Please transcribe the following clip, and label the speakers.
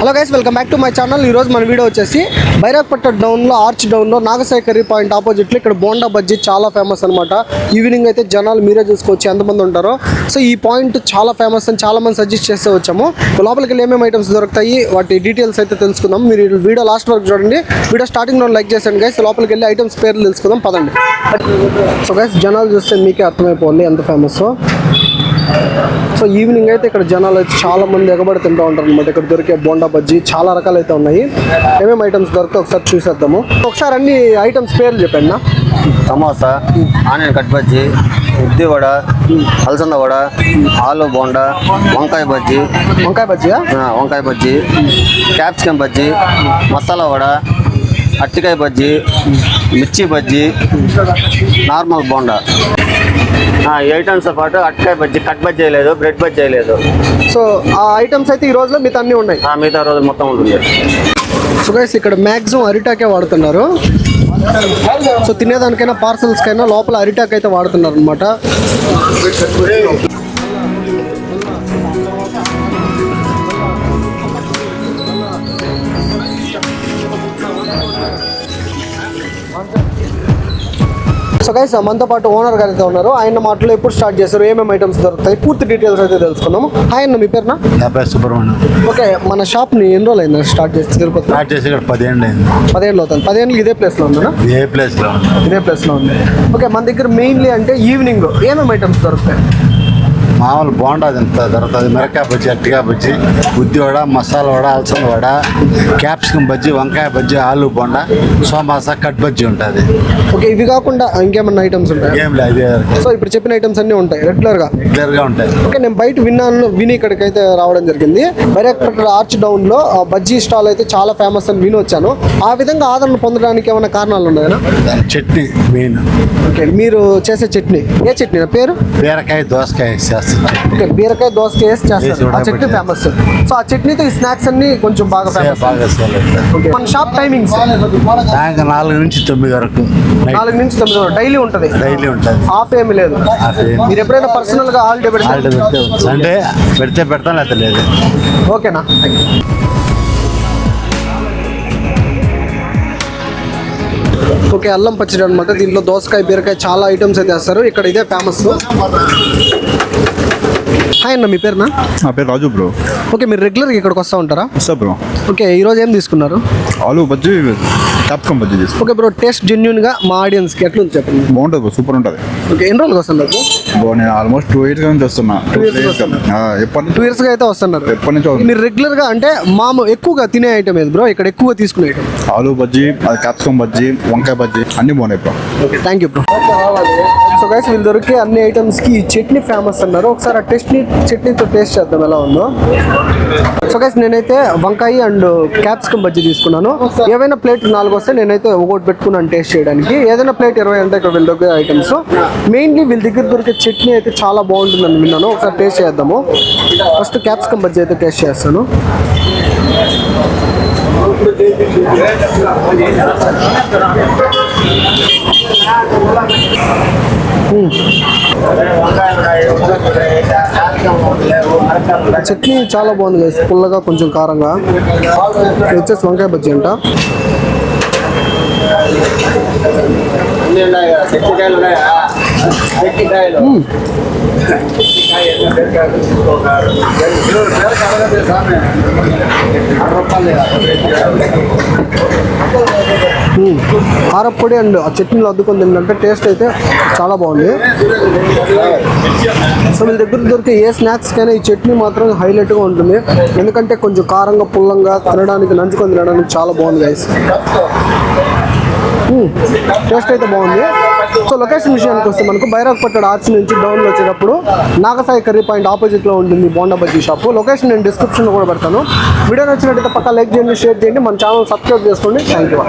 Speaker 1: Hello guys welcome back to my channel ఈ రోజు మన వీడియో వచ్చేసి బైరాక్పట్ట డౌన్లో ఆర్చ్ డౌన్లో నాగశేఖరి పాయింట్ ఆపోజిట్లో ఇక్కడ బోండా బజ్జీ చాలా ఫేమస్ అనమాట ఈవినింగ్ అయితే జనాలు మీరే చూసుకోవచ్చు ఎంతమంది ఉంటారో. సో ఈ పాయింట్ చాలా ఫేమస్ అని చాలామంది సజెస్ట్ చేస్తే వచ్చాము. లోపలికి వెళ్ళి ఏమేమి ఐటమ్స్ దొరుకుతాయి వాటి డీటెయిల్స్ అయితే తెలుసుకుందాం. మీరు వీడియో లాస్ట్ వరకు చూడండి. వీడియో స్టార్టింగ్లో లైక్ చేసాను గైస్ లోపలికి వెళ్ళి ఐటమ్స్ పేర్లు తెలుసుకుందాం. పదండి. సో గైస్ జనాలు చూస్తే మీకే అర్థమైపోవాలి ఎంత ఫేమస్ సో ఈవినింగ్ అయితే ఇక్కడ జనాలు అయితే చాలా మంది ఎగబడి తింటూ ఉంటారు అనమాట ఇక్కడ దొరికే బోండా బజ్జీ చాలా రకాలు అయితే ఉన్నాయి. ఏమేమి ఐటమ్స్ దొరికితే ఒకసారి చూసేద్దాము. ఒకసారి అన్ని ఐటమ్స్ పేర్లు చెప్పండి నా
Speaker 2: సమోసా ఆనియన్ కట్ బజ్జీ ఉద్ది వడ అలసంద వడ ఆలు బోండా వంకాయ బజ్జీ.
Speaker 1: వంకాయ బజ్జీయా?
Speaker 2: ఆ, వంకాయ బజ్జీ క్యాప్సికమ్ బజ్జీ మసాలా వడ అట్టికాయ బజ్జీ మిర్చి బజ్జీ నార్మల్ బోండా. ఐటమ్స్తో పాటు అట్టికాయ బజ్జీ కట్ బజ్జీ లేదు బ్రెడ్ బజ్జీ లేదు
Speaker 1: సో ఆ ఐటమ్స్ అయితే ఈ రోజులో మీతో అన్నీ ఉన్నాయి?
Speaker 2: ఆ, మిగతా రోజు మొత్తం ఉంటుంది.
Speaker 1: సో గైస్ ఇక్కడ మ్యాక్సిమం అరిటాకే వాడుతున్నారు. సో తినేదానికైనా పార్సల్స్కైనా లోపల అరిటాక్ అయితే వాడుతున్నారు అనమాట సో గైస్ మనతో పాటు ఓనర్ గారు అయితే ఉన్నారు. ఆయన మాటలో ఎప్పుడు స్టార్ట్ చేస్తారు ఏమేమి ఐటమ్స్ దొరుకుతాయి? పూర్తి డీటెయిల్స్ అయితే తెలుసుకుందాం హాయ్ అన్న మీ పేరునా?
Speaker 3: నా పేరు సుబ్రహ్మణ్యం.
Speaker 1: ఓకే మన షాప్ని ఎన్ని రోజులు అయింది స్టార్ట్ చేసి తిరుపతి?
Speaker 3: స్టార్ట్ చేసి ఇక్కడ పదిహేను అయింది.
Speaker 1: పదిహేనులో అవుతుంది. పదిహేనులు ఇదే ప్లేస్లో ఉందా
Speaker 3: ఏ ప్లేస్లో ఉంది.
Speaker 1: ఇదే ప్లేస్లో ఉంది. ఓకే మన దగ్గర మెయిన్లీ అంటే ఈవినింగ్ ఏమేమి ఐటమ్స్ దొరుకుతాయి?
Speaker 3: మామూలు బోండా తింటా దొరుకుతుంది మిరకాయ బజ్జీ అట్టికాయ బజ్జీ ఉద్ది వడ మసాలా వడ అలసంద వడ క్యాప్సికమ్ బజ్జీ వంకాయ బజ్జీ ఆలు బోండా సోమాసా కట్ బజ్జీ ఉంటుంది.
Speaker 1: ఓకే ఇవి కాకుండా ఇంకేమన్నా ఐటమ్స్ ఉంటాయి?
Speaker 3: ఏం లేదు
Speaker 1: సో ఇప్పుడు చెప్పిన ఐటమ్స్ అన్నీ ఉంటాయి రెగ్యులర్గా
Speaker 3: రెగ్యులర్గా ఉంటాయి.
Speaker 1: ఓకే నేను బయట విన్నాను విని ఇక్కడికి అయితే రావడం జరిగింది. బైరాక్పట్ల ఆర్చ్ డౌన్లో ఆ బజ్జీ స్టాల్ అయితే చాలా ఫేమస్ అని విని వచ్చాను. ఆ విధంగా ఆదరణ పొందడానికి ఏమైనా కారణాలు ఉన్నాయా?
Speaker 3: చట్నీ మెయిన్
Speaker 1: ఓకే మీరు చేసే చట్నీ. ఏ చట్నీ? పేరు?
Speaker 3: బీరకాయ దోసకాయ చేస్తుంది
Speaker 1: ఓకే బీరకాయ దోసకాయ వేసి చేస్తారు. ఆ చట్నీ. ఫేమస్ సో ఆ చట్నీతో ఈ స్నాక్స్ అన్ని కొంచెం బాగా ఫేమస్ మన షాప్ టైమింగ్స్
Speaker 3: సాయంత్రం నాలుగు నుంచి తొమ్మిది వరకు.
Speaker 1: నాలుగు నుంచి తొమ్మిది డైలీ ఉంటుంది.
Speaker 3: డైలీ ఉంటుంది.
Speaker 1: హాఫ్ ఏమి లేదు. మీరు ఎప్పుడైనా పర్సనల్గా హాలిడే పెడితే?
Speaker 3: హాలిడే పెడితే సండే పెడితే పెడతాం లేకపోతే లేదు.
Speaker 1: ఓకేనా? ఓకే అల్లం పచ్చడి అనమాట దీంట్లో దోసకాయ బీరకాయ చాలా ఐటమ్స్ అయితే వేస్తారు. ఇక్కడ ఇదే ఫేమస్ హాయ్ అన్న మీ పేరునా?
Speaker 4: నా పేరు రాజు బ్రో.
Speaker 1: ఓకే మీరు రెగ్యులర్గా ఇక్కడికి వస్తూ ఉంటారా?
Speaker 4: వస్తా బ్రో.
Speaker 1: ఓకే ఈరోజు ఏం తీసుకున్నారు?
Speaker 4: ఆలు బజ్జీ క్యాప్కమ్ బజ్జీ తీసుకో
Speaker 1: ఓకే బ్రో టేస్ట్ జెన్యున్గా మా ఆడియన్స్కి ఎట్లుంది చెప్పండి?
Speaker 4: బాగుంటుంది బ్రో సూపర్ ఉంటుంది.
Speaker 1: ఓకే ఎన్ని రోజులకు వస్తున్నారు
Speaker 4: బ్రో? నేను ఆల్మోస్ట్ టూ ఇయర్స్ నుంచి వస్తున్నా.
Speaker 1: వస్తున్నా.
Speaker 4: ఆ, ఎప్పటి నుంచి?
Speaker 1: టూ ఇయర్స్గా అయితే వస్తున్నారు.
Speaker 4: ఎప్పటి నుంచి?
Speaker 1: మీరు రెగ్యులర్గా అంటే మాము ఎక్కువగా తినే ఐటమ్ ఏది బ్రో? ఇక్కడ ఎక్కువ తీసుకునే ఐటమ్
Speaker 4: ఆలు బజ్జీ క్యాప్సికమ్ బజ్జీ వంకాయ బజ్జీ అన్నీ బాగున్నాయి bro.
Speaker 1: Okay thank you bro so guys వీళ్ళు దొరికే అన్ని ఐటమ్స్కి ఈ చట్నీ ఫేమస్ అన్నారు. ఒకసారి ఆ టెస్ట్ని చట్నీతో టేస్ట్ చేద్దాం ఎలా ఉందో. సో గైస్ నేనైతే వంకాయ అండ్ క్యాప్సికమ్ బజ్జీ తీసుకున్నాను. ఏవైనా ప్లేట్ నాలుగు వస్తే నేనైతే ఒకటి పెట్టుకున్నాను టేస్ట్ చేయడానికి. ఏదైనా ప్లేట్ ఇరవై అంటే ఇక్కడ వీళ్ళు దొరికే ఐటమ్స్ మెయిన్లీ వీళ్ళ దగ్గర దొరికే చట్నీ అయితే చాలా బాగుంటుందని విన్నాను. ఒకసారి టేస్ట్ చేద్దాము. ఫస్ట్ క్యాప్సికమ్ బజ్జీ అయితే టేస్ట్ చేస్తాను. చట్నీ చాలా బాగుంది కదా పుల్లగా కొంచెం కారంగా. వచ్చేసి వంకాయ బజ్జీ అంట. కారప్పొడి అండ్ ఆ చట్నీలో అద్దుకొని తింటే టేస్ట్ అయితే చాలా బాగుంది. సో మీ దగ్గర దొరికే ఏ స్నాక్స్కైనా ఈ చట్నీ మాత్రం హైలైట్గా ఉంటుంది. ఎందుకంటే కొంచెం కారంగా పుల్లంగా తినడానికి నంచుకొని తినడానికి చాలా బాగుంది గైస్ టేస్ట్ అయితే బాగుంది. సో లొకేషన్ విషయానికి వస్తే మనకు బైరాగ్పట్టడ ఆర్చ్ నుంచి డౌన్లో వచ్చేటప్పుడు నాగసాయి కర్రీ పాయింట్ ఆపోజిట్లో ఉంటుంది బోండా బజ్జీ షాప్. లొకేషన్ నేను డిస్క్రిప్షన్లో కూడా పెడతాను. వీడియో నచ్చినట్టయితే పక్క లైక్ చేయండి షేర్ చేయండి. మన ఛానల్ సబ్స్క్రైబ్ చేసుకోండి. Thank you